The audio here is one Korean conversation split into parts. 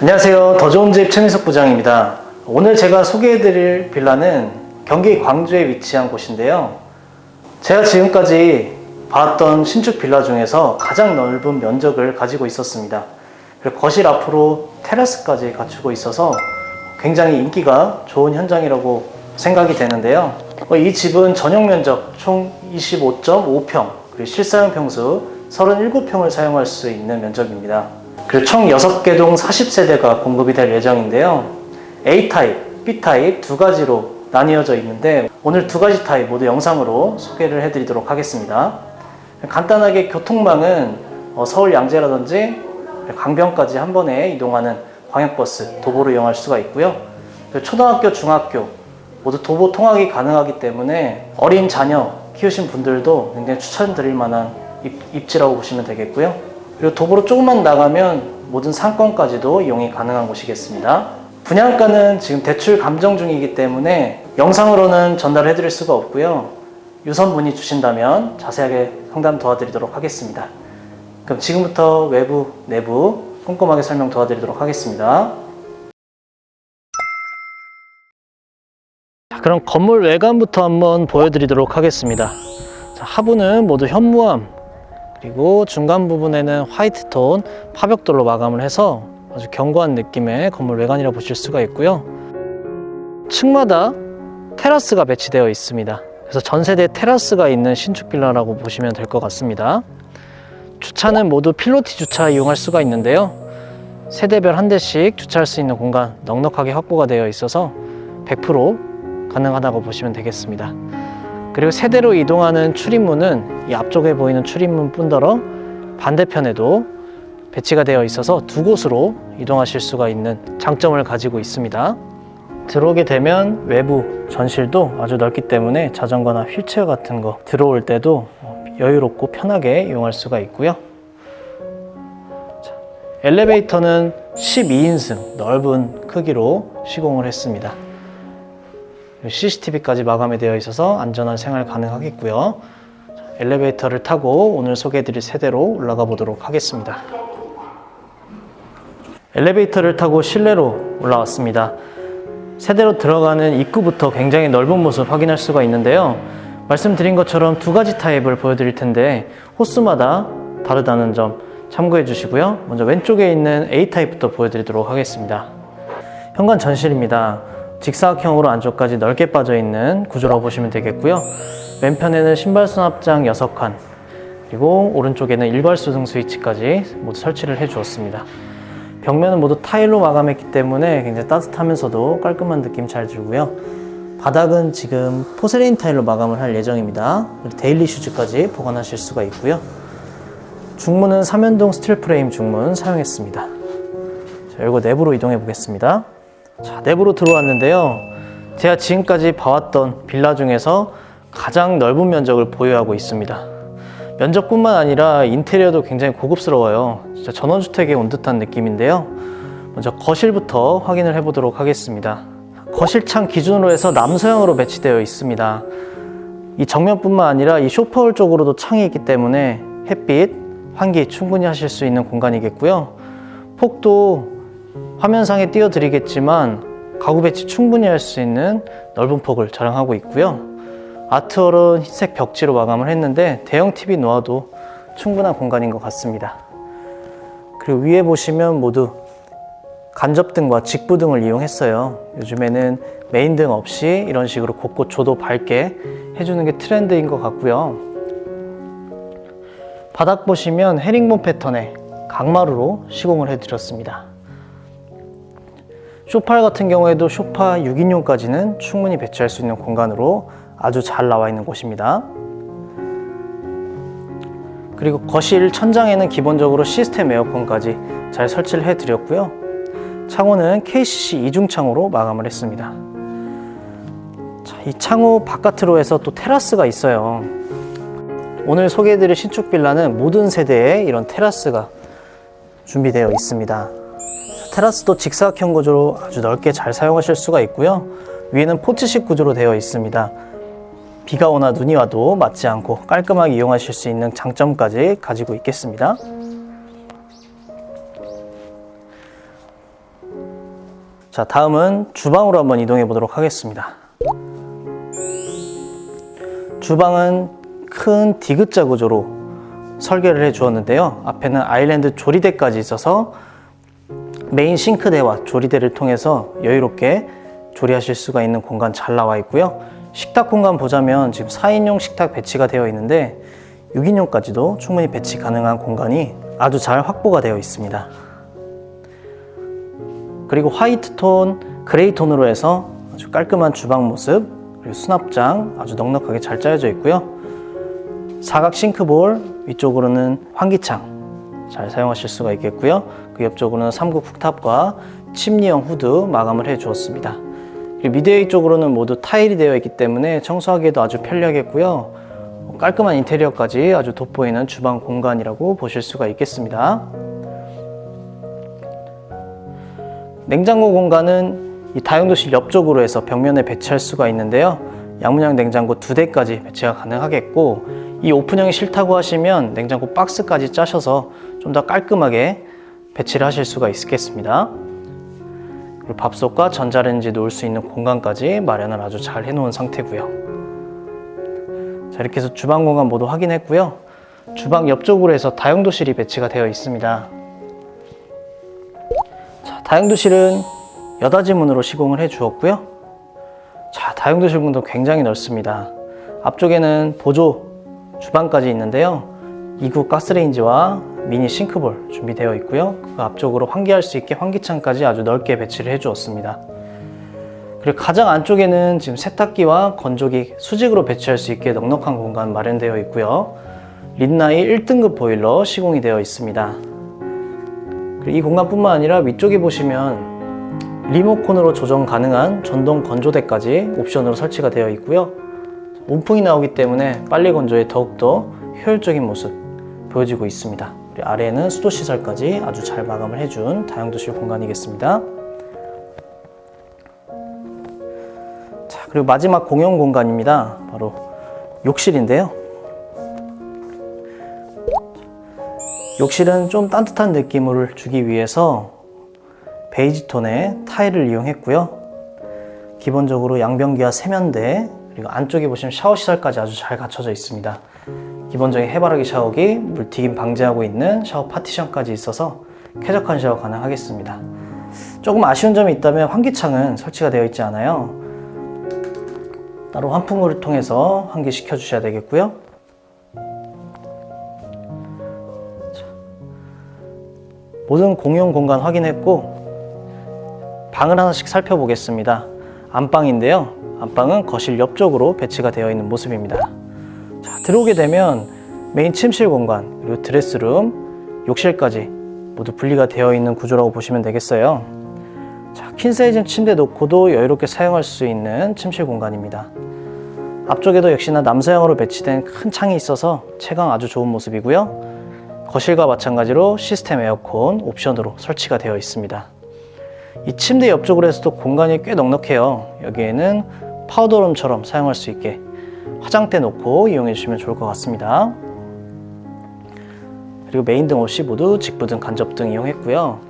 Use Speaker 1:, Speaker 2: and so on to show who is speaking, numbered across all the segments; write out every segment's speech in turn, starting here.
Speaker 1: 안녕하세요. 더 좋은 집 최민석 부장입니다. 오늘 제가 소개해드릴 빌라는 경기 광주에 위치한 곳인데요. 제가 지금까지 봤던 신축 빌라 중에서 가장 넓은 면적을 가지고 있었습니다. 그리고 거실 앞으로 테라스까지 갖추고 있어서 굉장히 인기가 좋은 현장이라고 생각이 되는데요. 어, 이 집은 전용 면적 총 25.5평, 그리고 실사용 평수 37평을 사용할 수 있는 면적입니다. 그리고 총 6개 동 40세대가 공급이 될 예정인데요. A타입, B타입 두 가지로 나뉘어져 있는데 오늘 두 가지 타입 모두 영상으로 소개를 해드리도록 하겠습니다. 간단하게 교통망은 어, 서울 양재라든지 강변까지 한 번에 이동하는 광역버스 도보로 이용할 수가 있고요. 초등학교, 중학교 모두 도보 통학이 가능하기 때문에 어린 자녀 키우신 분들도 굉장히 추천드릴 만한 입, 입지라고 보시면 되겠고요. 그리고 도보로 조금만 나가면 모든 상권까지도 이용이 가능한 곳이겠습니다. 분양가는 지금 대출 감정 중이기 때문에 영상으로는 전달해 드릴 수가 없고요. 유선 문의 주신다면 자세하게 상담 도와드리도록 하겠습니다. 그럼 지금부터 외부, 내부 꼼꼼하게 설명 도와드리도록 하겠습니다. 그럼 건물 외관부터 한번 보여드리도록 하겠습니다. 자, 하부는 모두 현무암, 그리고 중간 부분에는 화이트 톤 파벽돌로 마감을 해서 아주 견고한 느낌의 건물 외관이라 보실 수가 있고요. 층마다 테라스가 배치되어 있습니다. 그래서 전세대 테라스가 있는 신축 빌라라고 보시면 될 것 같습니다. 주차는 모두 필로티 주차 이용할 수가 있는데요. 세대별 한 대씩 주차할 수 있는 공간 넉넉하게 확보가 되어 있어서 100% 가능하다고 보시면 되겠습니다. 그리고 세대로 이동하는 출입문은 이 앞쪽에 보이는 출입문 뿐더러 반대편에도 배치가 되어 있어서 두 곳으로 이동하실 수가 있는 장점을 가지고 있습니다. 들어오게 되면 외부 전실도 아주 넓기 때문에 자전거나 휠체어 같은 거 들어올 때도 여유롭고 편하게 이용할 수가 있고요. 자, 엘리베이터는 12인승 넓은 크기로 시공을 했습니다. CCTV까지 마감이 되어 있어서 안전한 생활 가능하겠고요. 자, 엘리베이터를 타고 오늘 소개해드릴 세대로 올라가 보도록 하겠습니다. 엘리베이터를 타고 실내로 올라왔습니다. 세대로 들어가는 입구부터 굉장히 넓은 모습 확인할 수가 있는데요. 말씀드린 것처럼 두 가지 타입을 보여드릴 텐데 호스마다 다르다는 점 참고해 주시고요. 먼저 왼쪽에 있는 A 타입부터 보여드리도록 하겠습니다. 현관 전실입니다. 직사각형으로 안쪽까지 넓게 빠져 있는 구조라고 보시면 되겠고요. 왼편에는 신발 수납장 6칸, 그리고 오른쪽에는 일괄수 등 스위치까지 모두 설치를 해 주었습니다. 벽면은 모두 타일로 마감했기 때문에 굉장히 따뜻하면서도 깔끔한 느낌 잘 들고요. 바닥은 지금 포세린 타일로 마감을 할 예정입니다. 데일리 슈즈까지 보관하실 수가 있고요. 중문은 삼연동 스틸 프레임 중문 사용했습니다. 자, 그리고 내부로 이동해 보겠습니다. 자, 내부로 들어왔는데요. 제가 지금까지 봐왔던 빌라 중에서 가장 넓은 면적을 보유하고 있습니다. 면적뿐만 아니라 인테리어도 굉장히 고급스러워요. 진짜 전원주택에 온 듯한 느낌인데요. 먼저 거실부터 확인을 해보도록 하겠습니다. 거실창 기준으로 해서 남서형으로 배치되어 있습니다. 이 정면뿐만 아니라 이 쇼파홀 쪽으로도 창이 있기 때문에 햇빛, 환기 충분히 하실 수 있는 공간이겠고요. 폭도 화면상에 띄워드리겠지만 가구 배치 충분히 할 수 있는 넓은 폭을 자랑하고 있고요. 아트월은 흰색 벽지로 마감을 했는데 대형 TV 놓아도 충분한 공간인 것 같습니다. 그리고 위에 보시면 모두 간접등과 직부등을 이용했어요. 요즘에는 메인등 없이 이런 식으로 곳곳 조도 밝게 해주는 게 트렌드인 것 같고요. 바닥 보시면 헤링본 패턴의 강마루로 시공을 해드렸습니다. 쇼파 같은 경우에도 쇼파 6인용까지는 충분히 배치할 수 있는 공간으로 아주 잘 나와 있는 곳입니다. 그리고 거실 천장에는 기본적으로 시스템 에어컨까지 잘 설치를 해 드렸고요. 창호는 KCC 이중 창호로 마감을 했습니다. 자, 이 창호 바깥으로 해서 또 테라스가 있어요. 오늘 소개해드릴 신축 빌라는 모든 세대에 이런 테라스가 준비되어 있습니다. 테라스도 직사각형 구조로 아주 넓게 잘 사용하실 수가 있고요. 위에는 포츠식 구조로 되어 있습니다. 비가 오나 눈이 와도 맞지 않고 깔끔하게 이용하실 수 있는 장점까지 가지고 있겠습니다. 자, 다음은 주방으로 한번 이동해 보도록 하겠습니다. 주방은 큰 디귿자 구조로 설계를 해 주었는데요. 앞에는 아일랜드 조리대까지 있어서 메인 싱크대와 조리대를 통해서 여유롭게 조리하실 수가 있는 공간 잘 나와 있고요. 식탁 공간 보자면 지금 4인용 식탁 배치가 되어 있는데 6인용까지도 충분히 배치 가능한 공간이 아주 잘 확보가 되어 있습니다. 그리고 화이트 톤, 그레이 톤으로 해서 아주 깔끔한 주방 모습, 그리고 수납장 아주 넉넉하게 잘 짜여져 있고요. 사각 싱크볼, 위쪽으로는 환기창 잘 사용하실 수가 있겠고요. 그 옆쪽으로는 삼국 쿡탑과 침리형 후드 마감을 해 주었습니다. 미드웨이 쪽으로는 모두 타일이 되어 있기 때문에 청소하기에도 아주 편리하겠고요. 깔끔한 인테리어까지 아주 돋보이는 주방 공간이라고 보실 수가 있겠습니다. 냉장고 공간은 이 다용도실 옆쪽으로 해서 벽면에 배치할 수가 있는데요. 양문형 냉장고 두 대까지 배치가 가능하겠고 이 오픈형이 싫다고 하시면 냉장고 박스까지 짜셔서 좀 더 깔끔하게 배치를 하실 수가 있겠습니다. 그리고 밥솥과 전자레인지 놓을 수 있는 공간까지 마련을 아주 잘 해놓은 상태고요. 자 이렇게 해서 주방 공간 모두 확인했고요. 주방 옆쪽으로 해서 다용도실이 배치가 되어 있습니다. 자, 다용도실은 여닫이 문으로 시공을 해 주었고요. 자, 다용도실 문도 굉장히 넓습니다. 앞쪽에는 보조 주방까지 있는데요. 2구 가스레인지와 미니 싱크볼 준비되어 있고요. 그 앞쪽으로 환기할 수 있게 환기창까지 아주 넓게 배치를 해 주었습니다. 그리고 가장 안쪽에는 지금 세탁기와 건조기 수직으로 배치할 수 있게 넉넉한 공간 마련되어 있고요. 린나이 1등급 보일러 시공이 되어 있습니다. 이 공간뿐만 아니라 위쪽에 보시면 리모컨으로 조정 가능한 전동 건조대까지 옵션으로 설치가 되어 있고요. 온풍이 나오기 때문에 빨리 건조에 더욱더 효율적인 모습 보여지고 있습니다. 그리고 아래에는 수도 시설까지 아주 잘 마감을 해준 다용도실 공간이겠습니다. 자, 그리고 마지막 공용 공간입니다. 바로 욕실인데요. 욕실은 좀 따뜻한 느낌을 주기 위해서 베이지 톤의 타일을 이용했고요. 기본적으로 양변기와 세면대 그리고 안쪽에 보시면 샤워 시설까지 아주 잘 갖춰져 있습니다. 기본적인 해바라기 샤워기, 물튀김 방지하고 있는 샤워 파티션까지 있어서 쾌적한 샤워 가능하겠습니다. 조금 아쉬운 점이 있다면 환기창은 설치가 되어 있지 않아요. 따로 환풍구를 통해서 환기시켜 주셔야 되겠고요. 모든 공용 공간 확인했고 방을 하나씩 살펴보겠습니다. 안방인데요. 안방은 거실 옆쪽으로 배치가 되어 있는 모습입니다. 자, 들어오게 되면 메인 침실 공간, 그리고 드레스룸, 욕실까지 모두 분리가 되어 있는 구조라고 보시면 되겠어요. 자, 퀸사이즈 침대 놓고도 여유롭게 사용할 수 있는 침실 공간입니다. 앞쪽에도 역시나 남서형으로 배치된 큰 창이 있어서 채광 아주 좋은 모습이고요. 거실과 마찬가지로 시스템 에어컨 옵션으로 설치가 되어 있습니다. 이 침대 옆쪽으로 해서도 공간이 꽤 넉넉해요. 여기에는 파우더룸처럼 사용할 수 있게 화장대 놓고 이용해 주시면 좋을 것 같습니다. 그리고 메인 등 없이 모두 직부 등 간접 등 이용했고요.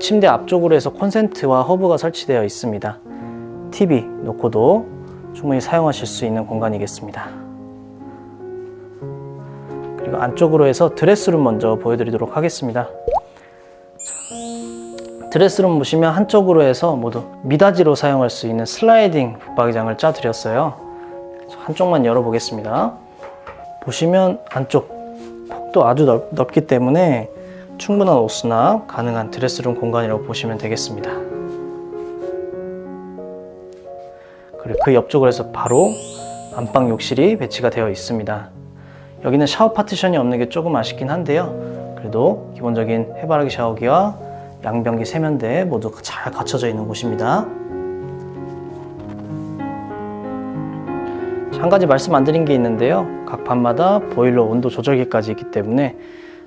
Speaker 1: 침대 앞쪽으로 해서 콘센트와 허브가 설치되어 있습니다. TV 놓고도 충분히 사용하실 수 있는 공간이겠습니다. 그리고 안쪽으로 해서 드레스룸 먼저 보여드리도록 하겠습니다. 드레스룸 보시면 한쪽으로 해서 모두 미닫이로 사용할 수 있는 슬라이딩 붙박이장을 짜 드렸어요. 한쪽만 열어보겠습니다. 보시면 안쪽 폭도 아주 넓, 넓기 때문에 충분한 옷 수납 가능한 드레스룸 공간이라고 보시면 되겠습니다. 그리고 그 옆쪽으로 해서 바로 안방 욕실이 배치가 되어 있습니다. 여기는 샤워 파티션이 없는 게 조금 아쉽긴 한데요. 그래도 기본적인 해바라기 샤워기와 양변기 세면대 모두 잘 갖춰져 있는 곳입니다. 한 가지 말씀 안 드린 게 있는데요. 각 반마다 보일러 온도 조절기까지 있기 때문에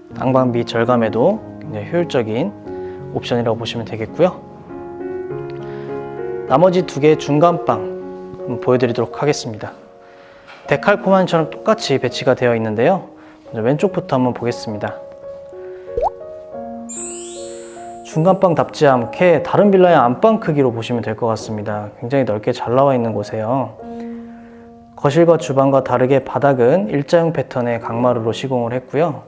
Speaker 1: 난방비 절감에도 굉장히 효율적인 옵션이라고 보시면 되겠고요. 나머지 두 개의 중간방 보여드리도록 하겠습니다. 데칼코마니처럼 똑같이 배치가 되어 있는데요. 먼저 왼쪽부터 한번 보겠습니다. 중간방답지 않게 다른 빌라의 안방 크기로 보시면 될 것 같습니다. 굉장히 넓게 잘 나와 있는 곳이에요. 거실과 주방과 다르게 바닥은 일자형 패턴의 강마루로 시공을 했고요.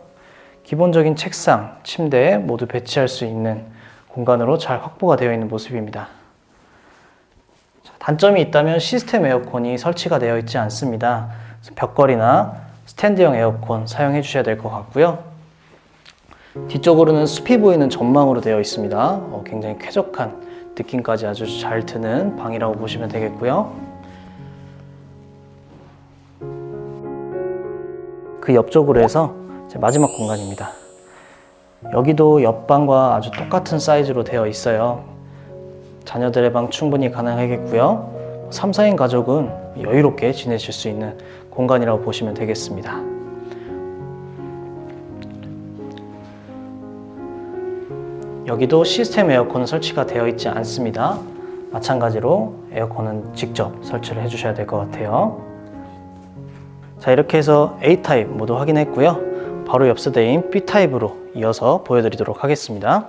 Speaker 1: 기본적인 책상, 침대 모두 배치할 수 있는 공간으로 잘 확보가 되어 있는 모습입니다. 자, 단점이 있다면 시스템 에어컨이 설치가 되어 있지 않습니다. 벽걸이나 스탠드형 에어컨 사용해 주셔야 될 것 같고요. 뒤쪽으로는 숲이 보이는 전망으로 되어 있습니다. 어, 굉장히 쾌적한 느낌까지 아주 잘 드는 방이라고 보시면 되겠고요. 그 옆쪽으로 해서 제 마지막 공간입니다. 여기도 옆방과 아주 똑같은 사이즈로 되어 있어요. 자녀들의 방 충분히 가능하겠고요. 3, 4인 가족은 여유롭게 지내실 수 있는 공간이라고 보시면 되겠습니다. 여기도 시스템 에어컨은 설치가 되어 있지 않습니다. 마찬가지로 에어컨은 직접 설치를 해주셔야 될 것 같아요. 자 이렇게 해서 A타입 모두 확인했고요. 바로 옆 세대인 B타입으로 이어서 보여드리도록 하겠습니다.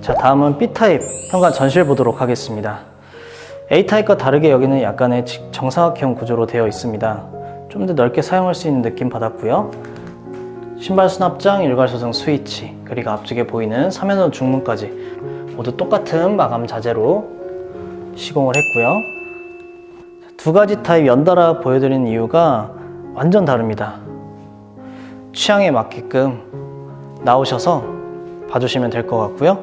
Speaker 1: 자 다음은 B타입 현관 전시를 보도록 하겠습니다. A타입과 다르게 여기는 약간의 직- 정사각형 구조로 되어 있습니다. 좀 더 넓게 사용할 수 있는 느낌 받았고요. 신발 수납장, 일괄 소등 스위치, 그리고 앞쪽에 보이는 3연원 중문까지 모두 똑같은 마감 자재로 시공을 했고요. 두 가지 타입 연달아 보여드리는 이유가 완전 다릅니다. 취향에 맞게끔 나오셔서 봐주시면 될 것 같고요.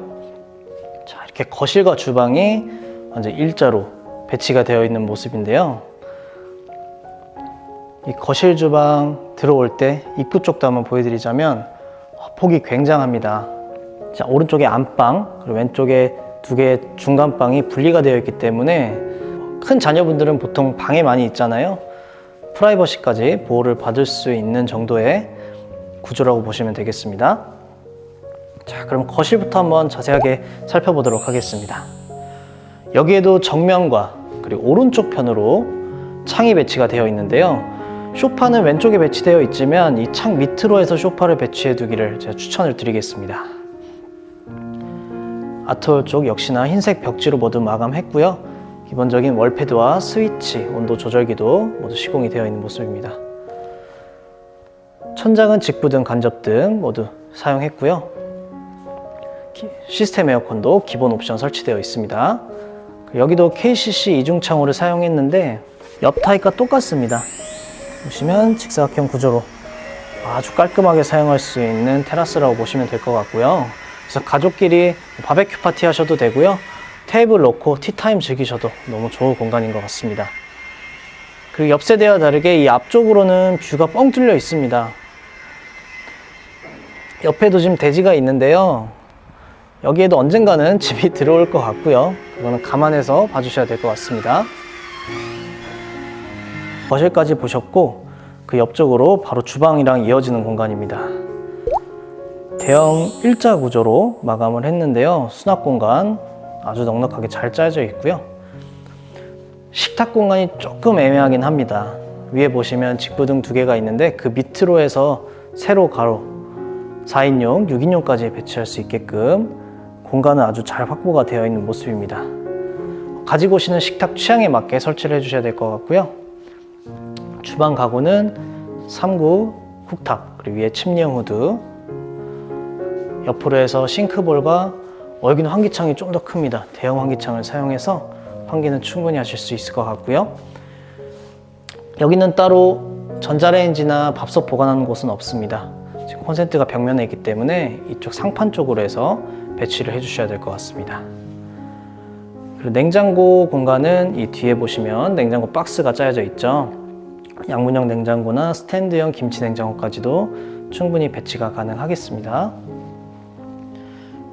Speaker 1: 자, 이렇게 거실과 주방이 완전 일자로 배치가 되어 있는 모습인데요. 이 거실 주방 들어올 때 입구 쪽도 한번 보여드리자면 어, 폭이 굉장합니다. 자, 오른쪽에 안방, 그리고 왼쪽에 두 개의 중간방이 분리가 되어 있기 때문에 큰 자녀분들은 보통 방에 많이 있잖아요. 프라이버시까지 보호를 받을 수 있는 정도의 구조라고 보시면 되겠습니다. 자, 그럼 거실부터 한번 자세하게 살펴보도록 하겠습니다. 여기에도 정면과 그리고 오른쪽 편으로 창이 배치가 되어 있는데요. 쇼파는 왼쪽에 배치되어 있지만 이 창 밑으로 해서 쇼파를 배치해 두기를 제가 추천을 드리겠습니다. 아트홀 쪽 역시나 흰색 벽지로 모두 마감했고요. 기본적인 월패드와 스위치, 온도 조절기도 모두 시공이 되어 있는 모습입니다. 천장은 직부 등, 간접 등 모두 사용했고요. 기- 시스템 에어컨도 기본 옵션 설치되어 있습니다. 여기도 KCC 이중 창호를 사용했는데 옆 타입과 똑같습니다. 보시면 직사각형 구조로 아주 깔끔하게 사용할 수 있는 테라스라고 보시면 될 것 같고요. 그래서 가족끼리 바베큐 파티 하셔도 되고요. 테이블 놓고 티타임 즐기셔도 너무 좋은 공간인 것 같습니다. 그리고 옆 세대와 다르게 이 앞쪽으로는 뷰가 뻥 뚫려 있습니다. 옆에도 지금 대지가 있는데요. 여기에도 언젠가는 집이 들어올 것 같고요. 그거는 감안해서 봐주셔야 될 것 같습니다. 거실까지 보셨고 그 옆쪽으로 바로 주방이랑 이어지는 공간입니다. 대형 일자 구조로 마감을 했는데요. 수납 공간 아주 넉넉하게 잘 짜여져 있고요. 식탁 공간이 조금 애매하긴 합니다. 위에 보시면 직부등 두 개가 있는데 그 밑으로 해서 세로 가로 4인용, 6인용까지 배치할 수 있게끔 공간은 아주 잘 확보가 되어 있는 모습입니다. 가지고 오시는 식탁 취향에 맞게 설치를 해주셔야 될 것 같고요. 주방 가구는 3구 쿡탑 그리고 위에 침리형 후드 옆으로 해서 싱크볼과 어, 여기는 환기창이 좀 더 큽니다. 대형 환기창을 사용해서 환기는 충분히 하실 수 있을 것 같고요. 여기는 따로 전자레인지나 밥솥 보관하는 곳은 없습니다. 지금 콘센트가 벽면에 있기 때문에 이쪽 상판 쪽으로 해서 배치를 해 주셔야 될 것 같습니다. 그리고 냉장고 공간은 이 뒤에 보시면 냉장고 박스가 짜여져 있죠. 양문형 냉장고나 스탠드형 김치 냉장고까지도 충분히 배치가 가능하겠습니다.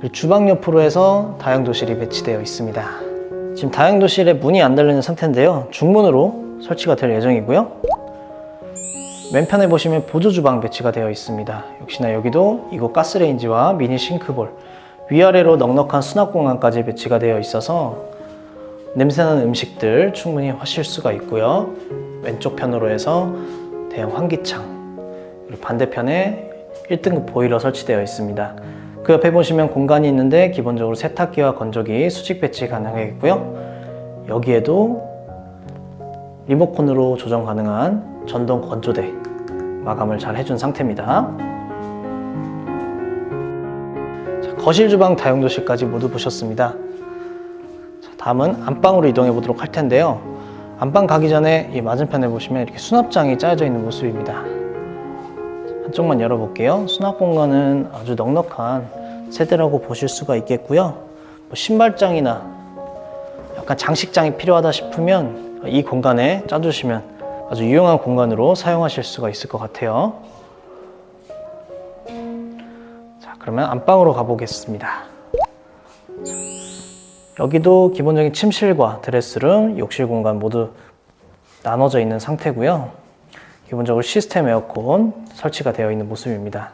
Speaker 1: 그리고 주방 옆으로 해서 다용도실이 배치되어 있습니다. 지금 다용도실에 문이 안 달리는 상태인데요. 중문으로 설치가 될 예정이고요. 맨편에 보시면 보조 주방 배치가 되어 있습니다. 역시나 여기도 이곳 가스레인지와 미니 싱크볼, 위아래로 넉넉한 수납 공간까지 배치가 되어 있어서 냄새나는 음식들 충분히 하실 수가 있고요. 왼쪽 편으로 해서 대형 환기창 그리고 반대편에 1등급 보일러 설치되어 있습니다. 그 옆에 보시면 공간이 있는데 기본적으로 세탁기와 건조기 수직 배치 가능하겠고요. 여기에도 리모컨으로 조정 가능한 전동 건조대 마감을 잘 해준 상태입니다. 자, 거실, 주방, 다용도실까지 모두 보셨습니다. 자, 다음은 안방으로 이동해 보도록 할 텐데요. 안방 가기 전에 이 맞은편에 보시면 이렇게 수납장이 짜여져 있는 모습입니다. 한쪽만 열어볼게요. 수납 공간은 아주 넉넉한 세대라고 보실 수가 있겠고요. 뭐 신발장이나 약간 장식장이 필요하다 싶으면 이 공간에 짜주시면 아주 유용한 공간으로 사용하실 수가 있을 것 같아요. 자, 그러면 안방으로 가보겠습니다. 자, 여기도 기본적인 침실과 드레스룸, 욕실 공간 모두 나눠져 있는 상태고요. 기본적으로 시스템 에어컨 설치가 되어 있는 모습입니다.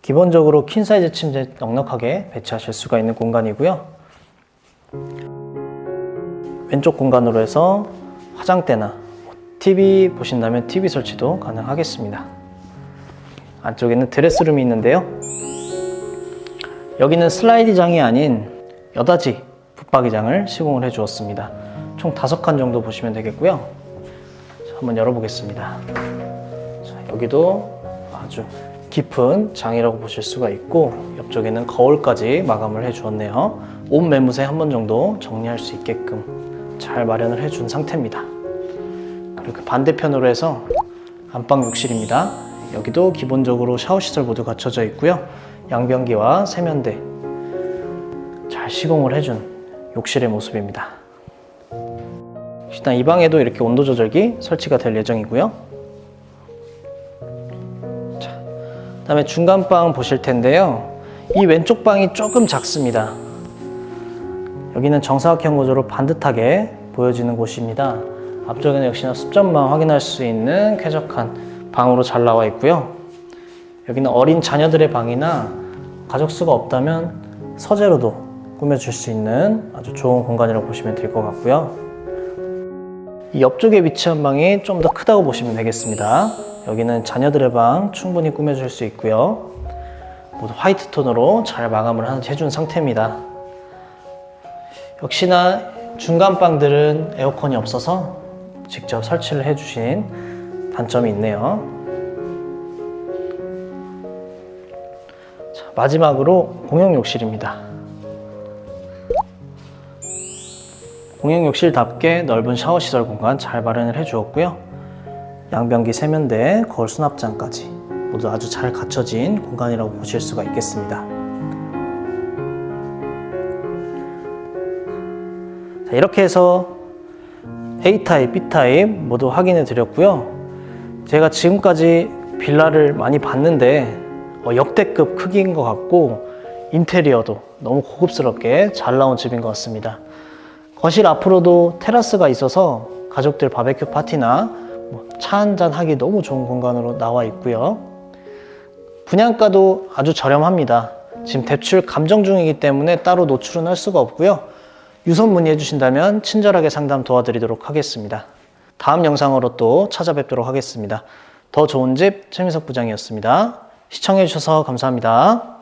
Speaker 1: 기본적으로 퀸 사이즈 침대 넉넉하게 배치하실 수가 있는 공간이고요. 왼쪽 공간으로 해서 화장대나 TV 보신다면 TV 설치도 가능하겠습니다. 안쪽에는 드레스룸이 있는데요. 여기는 슬라이드장이 아닌 여닫이 붙박이장을 시공을 해 주었습니다. 총 다섯 칸 정도 보시면 되겠고요. 자, 한번 열어보겠습니다. 자, 여기도 아주 깊은 장이라고 보실 수가 있고 옆쪽에는 거울까지 마감을 해 주었네요. 옷 매무새 한 번 정도 정리할 수 있게끔 잘 마련을 해준 상태입니다. 그리고 그 반대편으로 해서 안방 욕실입니다. 여기도 기본적으로 샤워 시설 모두 갖춰져 있고요. 양변기와 세면대 잘 시공을 해준 욕실의 모습입니다. 일단 이 방에도 이렇게 온도 조절기 설치가 될 예정이고요. 자, 그다음에 중간 방 보실 텐데요. 이 왼쪽 방이 조금 작습니다. 여기는 정사각형 구조로 반듯하게 보여지는 곳입니다. 앞쪽에는 역시나 습전망 확인할 수 있는 쾌적한 방으로 잘 나와 있고요. 여기는 어린 자녀들의 방이나 가족 수가 없다면 서재로도 꾸며줄 수 있는 아주 좋은 공간이라고 보시면 될 것 같고요. 이 옆쪽에 위치한 방이 좀 더 크다고 보시면 되겠습니다. 여기는 자녀들의 방 충분히 꾸며줄 수 있고요. 모두 화이트 톤으로 잘 마감을 한- 해준 상태입니다. 역시나 중간 방들은 에어컨이 없어서 직접 설치를 해주신 단점이 있네요. 자, 마지막으로 공용 욕실입니다. 공용 욕실답게 넓은 샤워 시설 공간 잘 마련을 해 주었고요. 양변기 세면대, 거울 수납장까지 모두 아주 잘 갖춰진 공간이라고 보실 수가 있겠습니다. 자, 이렇게 해서 A타입, B타입 모두 확인해 드렸고요. 제가 지금까지 빌라를 많이 봤는데 어, 역대급 크기인 것 같고 인테리어도 너무 고급스럽게 잘 나온 집인 것 같습니다. 거실 앞으로도 테라스가 있어서 가족들 바베큐 파티나 뭐차 한잔 하기 너무 좋은 공간으로 나와 있고요. 분양가도 아주 저렴합니다. 지금 대출 감정 중이기 때문에 따로 노출은 할 수가 없고요. 유선 문의해 주신다면 친절하게 상담 도와드리도록 하겠습니다. 다음 영상으로 또 찾아뵙도록 하겠습니다. 더 좋은 집 최민석 부장이었습니다. 시청해 주셔서 감사합니다.